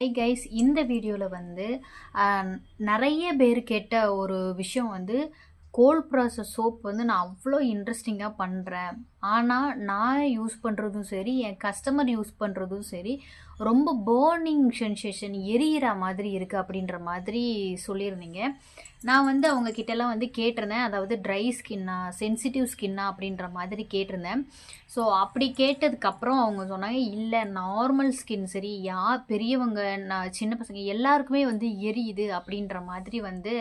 Hi guys இந்த வீடியோவில் வந்து நிறைய பேர் கேட்ட ஒரு விஷயம் வந்து கோல்ட் ப்ராசஸ் சோப் வந்து நான் அவ்வளோ இன்ட்ரெஸ்டிங்காக பண்ணுறேன் ஆனால் நான் யூஸ் பண்ணுறதும் சரி என் கஸ்டமர் யூஸ் பண்ணுறதும் சரி ரொம்ப பேர்னிங் சென்சேஷன் எரியிற மாதிரி இருக்குது அப்படின்ற மாதிரி சொல்லியிருந்தீங்க. நான் வந்து அவங்க கிட்டலாம் வந்து கேட்டிருந்தேன். அதாவது ட்ரை ஸ்கின்னா சென்சிட்டிவ் ஸ்கின்னா அப்படின்ற மாதிரி கேட்டிருந்தேன். ஸோ அப்படி கேட்டதுக்கப்புறம் அவங்க சொன்னாங்க இல்லை நார்மல் ஸ்கின் சரி யார் பெரியவங்க நான் சின்ன பசங்க எல்லாருக்குமே வந்து எரியுது அப்படின்ற மாதிரி வந்து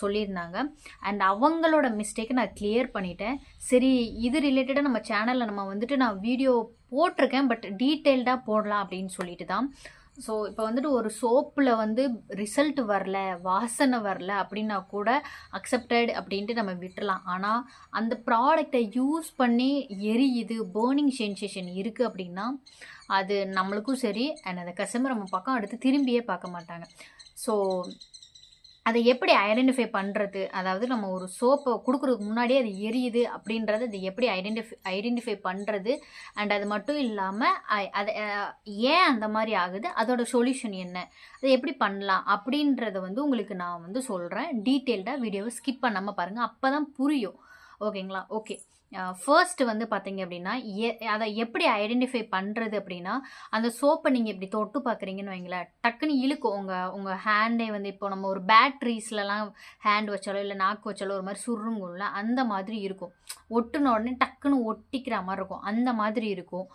சொல்லியிருந்தாங்க. அண்ட் அவங்களோட மிஸ்டேக்கை நான் கிளியர் பண்ணிட்டேன். சரி இது ரிலேட்டடாக நம்ம சேனலில் நம்ம வந்துட்டு நான் வீடியோ போட்டிருக்கேன் பட் டீட்டெயில்டாக போடலாம் அப்படின்னு சொல்லிட்டு தான். ஸோ இப்போ வந்துட்டு ஒரு சோப்பில் வந்து ரிசல்ட் வரல வாசனை வரல அப்படின்னா கூட அக்செப்டட் அப்படின்ட்டு நம்ம விட்டுறலாம். ஆனால் அந்த ப்ராடக்டை யூஸ் பண்ணி எரியுது பேர்னிங் சென்சேஷன் இருக்குது அப்படின்னா அது நம்மளுக்கும் சரி அண்ட் அந்த கஸ்டமர் நம்ம பக்கம் அடுத்து திரும்பியே பார்க்க மாட்டாங்க. ஸோ அதை எப்படி ஐடென்டிஃபை பண்ணுறது அதாவது நம்ம ஒரு சோப்பை கொடுக்குறதுக்கு முன்னாடியே அது எரியுது அப்படின்றது அது எப்படி ஐடென்டிஃபை ஐடென்டிஃபை பண்ணுறது அண்ட் அது மட்டும் இல்லாமல் அதை ஏன் அந்த மாதிரி ஆகுது? அதோட சொல்யூஷன் என்ன? அதை எப்படி பண்ணலாம்? அப்படின்றத வந்து உங்களுக்கு நான் வந்து சொல்கிறேன் டீட்டெயில்டாக வீடியோவை ஸ்கிப் பண்ணாமல் பாருங்கள் அப்போ தான் புரியும். ஓகேங்களா ஓகே ஃபர்ஸ்ட் வந்து பார்த்தீங்க அப்படின்னா எ- அதை எப்படி ஐடென்டிஃபை பண்ணுறது அப்படின்னா அந்த சோப்பை நீங்கள் இப்படி தொட்டு பார்க்குறீங்கன்னு வைங்களேன். டக்குன்னு இழுக்கும். உங்கள் உங்கள் ஹேண்டே வந்து இப்போ நம்ம ஒரு பேட்ரிஸ்லலாம் ஹேண்ட் வச்சாலோ இல்லை நாக்கு வச்சாலோ ஒரு மாதிரி சுருங்கும்ல அந்த மாதிரி இருக்கும். ஒட்டுன உடனே டக்குன்னு ஒட்டிக்கிற மாதிரி இருக்கும். அந்த மாதிரி இருக்கும்.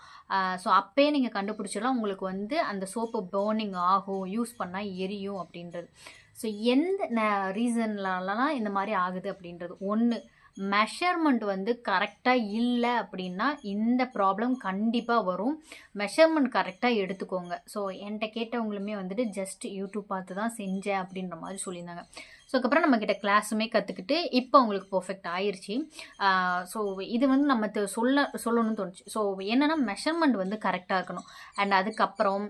ஸோ அப்போயே நீங்கள் கண்டுபிடிச்சலாம் உங்களுக்கு வந்து அந்த சோப்பு பேர்னிங் ஆகும். யூஸ் பண்ணால் எரியும் அப்படின்றது. ஸோ எந்த ரீசன்லலாம் இந்த மாதிரி ஆகுது அப்படின்றது. ஒன்று மெஷர்மெண்ட் வந்து கரெக்டாக இல்லை அப்படின்னா இந்த ப்ராப்ளம் கண்டிப்பாக வரும். மெஷர்மெண்ட் கரெக்டாக எடுத்துக்கோங்க. ஸோ என்கிட்ட கேட்டவங்களுமே வந்துட்டு ஜஸ்ட் யூடியூப் பார்த்து தான் செஞ்சேன் அப்படின்ற மாதிரி சொல்லியிருந்தாங்க. ஸோ அதுக்கப்புறம் நம்மக்கிட்ட கிளாஸுமே கற்றுக்கிட்டு இப்போ அவங்களுக்கு பர்ஃபெக்ட் ஆயிடுச்சு ஸோ இது வந்து நம்ம சொல்ல சொல்லணும்னு தோணுச்சு. ஸோ என்னென்னா மெஷர்மெண்ட் வந்து கரெக்டாக இருக்கணும். அண்ட் அதுக்கப்புறம்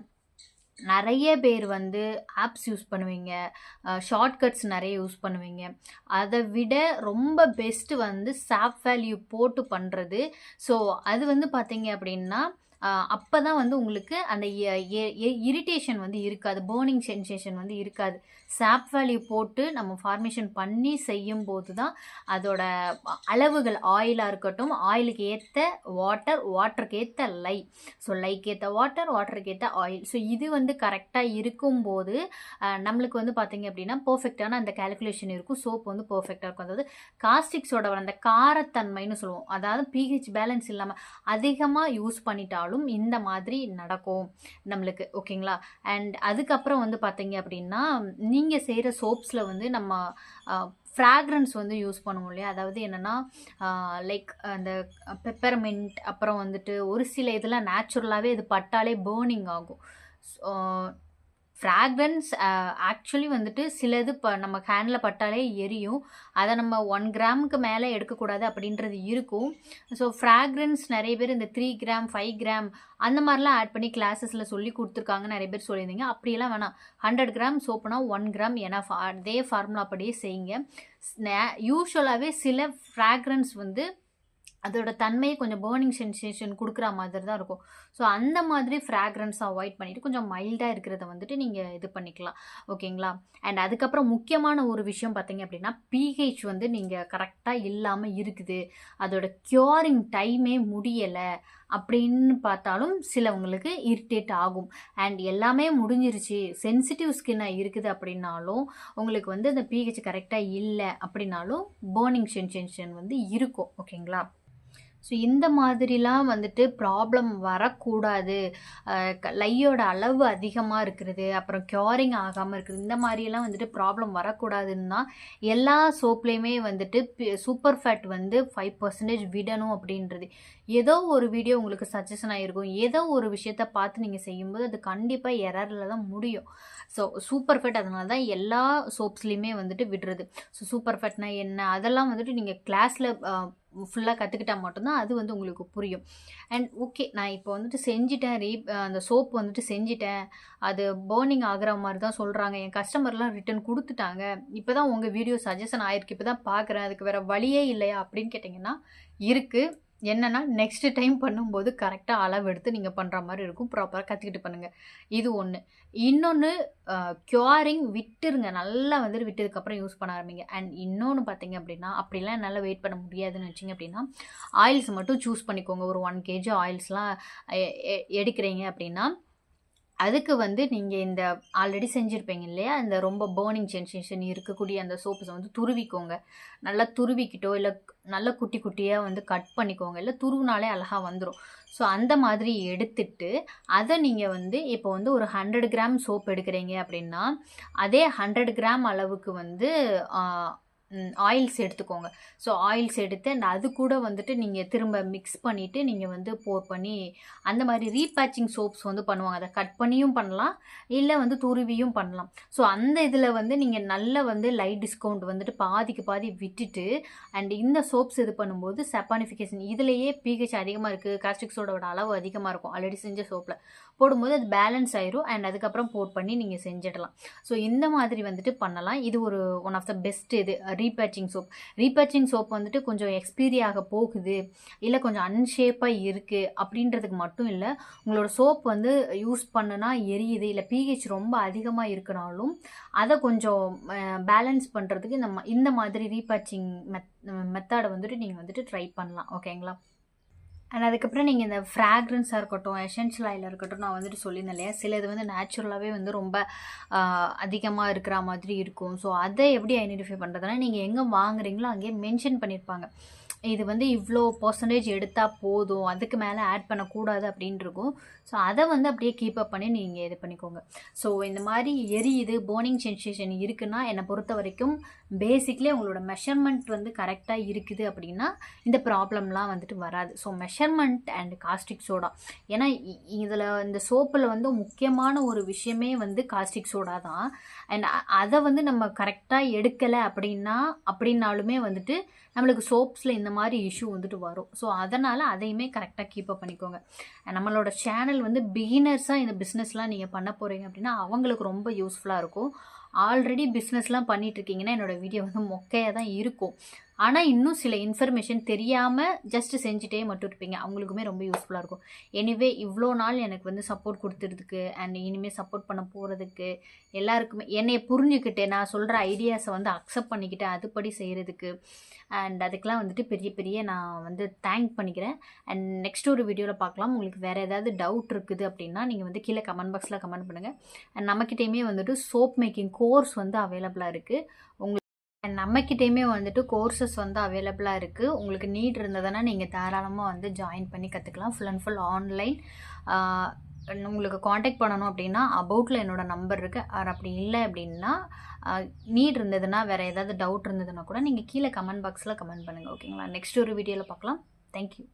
நிறைய பேர் வந்து ஆப்ஸ் யூஸ் பண்ணுவீங்க. ஷார்ட்கட்ஸ் நிறைய யூஸ் பண்ணுவீங்க. அதை விட ரொம்ப பெஸ்ட்டு வந்து சாப் வேல்யூ போட்டு பண்ணுறது ஸோ அது வந்து பார்த்தீங்க அப்படின்னா அப்போ தான் வந்து உங்களுக்கு அந்த இரிட்டேஷன் வந்து இருக்காது. பேர்னிங் சென்சேஷன் வந்து இருக்காது. சாப் வேல்யூ போட்டு நம்ம ஃபார்மேஷன் பண்ணி செய்யும் போது தான் அதோட அளவுகள் ஆயிலாக இருக்கட்டும் ஆயிலுக்கு ஏற்ற வாட்டர் வாட்டருக்கு ஏற்ற லை ஸோ லைக்கு ஏற்ற வாட்டர் வாட்டருக்கு ஏற்ற ஆயில் ஸோ இது வந்து கரெக்டாக இருக்கும்போது நம்மளுக்கு வந்து பார்த்திங்க அப்படின்னா பர்ஃபெக்டான அந்த கால்குலேஷன் இருக்கும். சோப் வந்து பர்ஃபெக்டாக இருக்கும். அதாவது காஸ்டிக்ஸோட அந்த காரத்தன்மைன்னு சொல்லுவோம். அதாவது பிஹெச் பேலன்ஸ் இல்லாமல் அதிகமாக யூஸ் பண்ணிட்டாலும் இந்த மாதிரி நடக்கும் நம்மளுக்கு. ஓகேங்களா அண்ட் அதுக்கப்புறம் வந்து பார்த்திங்க அப்படின்னா நீ நீங்கள் செய்கிற சோப்ஸில் வந்து நம்ம ஃப்ராக்ரன்ஸ் வந்து யூஸ் பண்ணுவோம் இல்லையா? அதாவது என்னென்னா லைக் அந்த பெப்பர்மெண்ட் அப்புறம் வந்துட்டு ஒரு சில இதெல்லாம் நேச்சுரலாகவே இது பட்டாலே பேர்னிங் ஆகும். ஃப்ராக்ரன்ஸ் ஆக்சுவலி uh, வந்துட்டு சிலது இப்போ நம்ம ஹேண்டில் பட்டாலே எரியும். அதை நம்ம ஒன் கிராமுக்கு மேலே எடுக்கக்கூடாது அப்படின்றது இருக்கும். ஸோ ஃப்ராக்ரன்ஸ் நிறைய பேர் இந்த த்ரீ கிராம் ஃபைவ் கிராம் அந்த மாதிரிலாம் ஆட் பண்ணி கிளாஸஸில் சொல்லி கொடுத்துருக்காங்க. நிறைய பேர் சொல்லியிருந்தீங்க. அப்படியெல்லாம் வேணாம். ஹண்ட்ரட் கிராம் சோப்புனா ஒன் கிராம் ஏன்னா அதே ஃபார்முலா அப்படியே செய்யுங்க. யூஸ்வலாகவே சில ஃப்ராக்ரன்ஸ் வந்து அதோட தன்மையை கொஞ்சம் பேர்னிங் சென்சேஷன் கொடுக்குற மாதிரி தான் இருக்கும். ஸோ அந்த மாதிரி ஃப்ராக்ரன்ஸை அவாய்ட் பண்ணிவிட்டு கொஞ்சம் மைல்டாக இருக்கிறத வந்துட்டு நீங்கள் இது பண்ணிக்கலாம். ஓகேங்களா அண்ட் அதுக்கப்புறம் முக்கியமான ஒரு விஷயம் பார்த்தீங்க அப்படின்னா பிஹெச் வந்து நீங்கள் கரெக்டாக இல்லாமல் இருக்குது. அதோட க்யூரிங் டைமே முடியலை அப்படின்னு பார்த்தாலும் சிலவங்களுக்கு இரிட்டேட் ஆகும். அண்ட் எல்லாமே முடிஞ்சிருச்சு சென்சிட்டிவ் ஸ்கின்னாக இருக்குது அப்படின்னாலும் உங்களுக்கு வந்து அந்த பிஹெச் கரெக்டாக இல்லை அப்படின்னாலும் பேர்னிங் சென்சேஷன் வந்து இருக்கும். ஓகேங்களா ஸோ இந்த மாதிரிலாம் வந்துட்டு ப்ராப்ளம் வரக்கூடாது. லையோட அளவு அதிகமாக இருக்கிறது அப்புறம் க்யூரிங் ஆகாமல் இருக்குது இந்த மாதிரியெல்லாம் வந்துட்டு ப்ராப்ளம் வரக்கூடாதுன்னா எல்லா சோப்லேயுமே வந்துட்டு சூப்பர் ஃபேட் வந்து ஃபைவ் பர்சன்டேஜ் விடணும் அப்படின்றது. ஏதோ ஒரு வீடியோ உங்களுக்கு சஜஷன் ஆகிருக்கும் ஏதோ ஒரு விஷயத்த பார்த்து நீங்கள் செய்யும்போது அது கண்டிப்பாக எரரில் தான் முடியும். ஸோ சூப்பர் ஃபேட் அதனால தான் எல்லா சோப்ஸ்லேயுமே வந்துட்டு விடுறது. ஸோ சூப்பர் ஃபேட்னா என்ன? அதெல்லாம் வந்துட்டு நீங்கள் கிளாஸில் ஃபுல்லாக கற்றுக்கிட்டா மட்டும்தான் அது வந்து உங்களுக்கு புரியும். அண்ட் ஓகே நான் இப்போ வந்துட்டு செஞ்சிட்டேன் ரீ அந்த சோப் வந்துட்டு செஞ்சிட்டேன். அது பேர்னிங் ஆகுற மாதிரி தான் சொல்கிறாங்க என் கஸ்டமர்லாம் ரிட்டர்ன் கொடுத்துட்டாங்க. இப்போ தான் உங்கள் வீடியோ சஜஷன் ஆயிருக்கு. இப்போ தான் பார்க்குறேன் அதுக்கு வேறு வழியே இல்லையா அப்படின்னு கேட்டிங்கன்னா இருக்குது என்னன்னா நெக்ஸ்ட் டைம் பண்ணும்போது கரெக்டாக அளவு எடுத்து நீங்கள் பண்ணுற மாதிரி இருக்கும். ப்ராப்பராக கற்றுக்கிட்டு பண்ணுங்கள் இது ஒன்று இன்னொன்று க்யூரிங் விட்டுருங்க. நல்லா வந்துட்டு விட்டதுக்கப்புறம் யூஸ் பண்ண ஆரம்பிங்க. அண்ட் இன்னொன்று பார்த்தீங்க அப்படின்னா அப்படிலாம் என்னால் வெயிட் பண்ண முடியாதுன்னு வச்சிங்க அப்படின்னா ஆயில்ஸ் மட்டும் சூஸ் பண்ணிக்கோங்க. ஒரு ஒன் கேஜி ஆயில்ஸ்லாம் எடுக்கிறீங்க அப்படின்னா அதுக்கு வந்து நீங்கள் இந்த ஆல்ரெடி செஞ்சுருப்பீங்க இல்லையா? இந்த ரொம்ப பேர்னிங் சென்சேஷன் இருக்கக்கூடிய அந்த சோப்ஸை வந்து துருவிக்கோங்க. நல்லா துருவிக்கிட்டோ இல்லை நல்லா குட்டி குட்டியாக வந்து கட் பண்ணிக்கோங்க. இல்லை துருவினாலே அழகாக வந்துடும் ஸோ அந்த மாதிரி எடுத்துட்டு அதை நீங்கள் வந்து இப்போ வந்து ஒரு ஹண்ட்ரட் கிராம் சோப் எடுக்கிறீங்க அப்படின்னா அதே ஹண்ட்ரட் கிராம் அளவுக்கு வந்து ஆயில்ஸ் எடுத்துக்கோங்க. ஸோ ஆயில்ஸ் எடுத்து அண்ட் அது கூட வந்துட்டு நீங்கள் திரும்ப மிக்ஸ் பண்ணிவிட்டு நீங்கள் வந்து போர் பண்ணி அந்த மாதிரி ரீபேச்சிங் சோப்ஸ் வந்து பண்ணுவாங்க. அதை கட் பண்ணியும் பண்ணலாம் இல்லை வந்து துருவியும் பண்ணலாம். ஸோ அந்த இதில் வந்து நீங்கள் நல்ல வந்து லைட் டிஸ்கவுண்ட் வந்துட்டு பாதிக்கு பாதி விட்டுட்டு அண்ட் இந்த சோப்ஸ் இது பண்ணும்போது செப்பானிஃபிகேஷன் இதுலேயே பிஹெச் அதிகமாக இருக்குது காஸ்டிக் சோடோட அளவு அதிகமாக இருக்கும் ஆல்ரெடி செஞ்ச சோப்பில் போடும்போது அது பேலன்ஸ் ஆயிரும். அண்ட் அதுக்கப்புறம் போட் பண்ணி நீங்கள் செஞ்சிடலாம். ஸோ இந்த மாதிரி வந்துட்டு பண்ணலாம். இது ஒரு ஒன் ஆஃப் த பெஸ்ட் இது. ரீபேச்சிங் சோப் ரீபேச்சிங் சோப் வந்துட்டு கொஞ்சம் எக்ஸ்பீரி ஆக போகுது. இல்லை கொஞ்சம் அன்ஷேப்பாக இருக்குது அப்படின்றதுக்கு மட்டும் இல்லை உங்களோட சோப் வந்து யூஸ் பண்ணுனா எரியுது. இல்லை பிஹெச் ரொம்ப அதிகமாக இருக்கனாலும் அதை கொஞ்சம் பேலன்ஸ் பண்ணுறதுக்கு இந்த இந்த மாதிரி ரீபேச்சிங் மெத் மெத்தடை வந்துட்டு நீங்கள் வந்துட்டு ட்ரை பண்ணலாம். ஓகேங்களா அண்ட் அதுக்கப்புறம் நீங்கள் இந்த ஃப்ராக்ரன்ஸாக இருக்கட்டும் எசென்ஷியல் ஆயிலாக இருக்கட்டும் நான் வந்துட்டு சொல்லியிருந்தேன் இல்லையா? சில இது வந்து நேச்சுரலாகவே வந்து ரொம்ப அதிகமாக இருக்கிற மாதிரி இருக்கும். ஸோ அதை எப்படி ஐடென்டிஃபை பண்ணுறதுனா நீங்கள் எங்கே வாங்குறீங்களோ அங்கேயே மென்ஷன் பண்ணியிருப்பாங்க. இது வந்து இவ்வளோ பர்சன்டேஜ் எடுத்தால் போதும் அதுக்கு மேலே ஆட் பண்ணக்கூடாது அப்படின்னு இருக்கும் ஸோ அதை வந்து அப்படியே கீப் அப் பண்ணி நீங்கள் இது பண்ணிக்கோங்க. ஸோ இந்த மாதிரி எரியுது போர்னிங் சென்சேஷன் இருக்குன்னா என்னை பொறுத்த வரைக்கும் பேசிக்லி உங்களோட மெஷர்மெண்ட் வந்து கரெக்டாக இருக்குது அப்படின்னா இந்த ப்ராப்ளம்லாம் வந்துட்டு வராது. So measurement and caustic soda ஏன்னா இதில் இந்த சோப்பில் வந்து முக்கியமான ஒரு விஷயமே வந்து காஸ்டிக் சோடா தான். அண்ட் அதை வந்து நம்ம கரெக்டாக எடுக்கலை அப்படின்னா அப்படின்னாலுமே வந்துட்டு நம்மளுக்கு சோப்ஸில் இந்த மாதிரி இஷ்யூ வந்துட்டு வரும். ஸோ அதனால் அதையுமே கரெக்டாக கீப் அப் பண்ணிக்கோங்க. நம்மளோட சேனல் வந்து பிகினர்ஸாக இந்த பிஸ்னஸ்லாம் நீங்கள் பண்ண போகிறீங்க அப்படின்னா அவங்களுக்கு ரொம்ப யூஸ்ஃபுல்லாக இருக்கும். ஆல்ரெடி பிஸ்னஸ்லாம் பண்ணிட்டு இருக்கீங்கன்னா என்னோட வீடியோ வந்து மொக்கையாக தான் இருக்கும். ஆனால் இன்னும் சில இன்ஃபர்மேஷன் தெரியாமல் ஜஸ்ட் செஞ்சுட்டே மட்டும் இருப்பீங்க. அவங்களுக்குமே ரொம்ப யூஸ்ஃபுல்லாக இருக்கும். எனிவே இவ்வளோ நாள் எனக்கு வந்து சப்போர்ட் கொடுத்துறதுக்கு அண்ட் இனிமேல் சப்போர்ட் பண்ண போகிறதுக்கு எல்லாருக்குமே என்னை புரிஞ்சுக்கிட்டு நான் சொல்கிற ஐடியாஸை வந்து அக்செப்ட் பண்ணிக்கிட்டு அதுபடி செய்கிறதுக்கு அண்ட் அதுக்கெலாம் வந்துட்டு பெரிய பெரிய நான் வந்து தேங்க் பண்ணிக்கிறேன். அண்ட் நெக்ஸ்ட் ஒரு வீடியோவில் பார்க்கலாம். உங்களுக்கு வேறு ஏதாவது டவுட் இருக்குது அப்படின்னா நீங்கள் வந்து கீழே கமெண்ட் பாக்ஸில் கமெண்ட் பண்ணுங்கள் அண்ட் நம்மக்கிட்டேயுமே வந்துட்டு சோப் மேக்கிங் கோர்ஸ் வந்து அவைலபிளாக இருக்குது உங்களுக்கு அண்ட் நம்மக்கிட்டேயுமே வந்துட்டு கோர்சஸ் வந்து அவைலபிளாக இருக்குது உங்களுக்கு நீட் இருந்ததுன்னா நீங்கள் தாராளமாக வந்து ஜாயின் பண்ணி கற்றுக்கலாம் ஃபுல் அண்ட் ஃபுல் ஆன்லைன் உங்களுக்கு காண்டாக்ட் பண்ணணும் அப்படின்னா அபவுட்டில் என்னோடய நம்பர் இருக்குது ஆர் அப்படி இல்லை அப்படின்னா நீட் இருந்ததுன்னா வேறு ஏதாவது டவுட் இருந்ததுன்னா கூட நீங்கள் கீழே கமெண்ட் பாக்ஸில் கமெண்ட் பண்ணுங்கள் ஓகேங்களா நெக்ஸ்ட் ஒரு வீடியோவில் பார்க்கலாம். தேங்க்யூ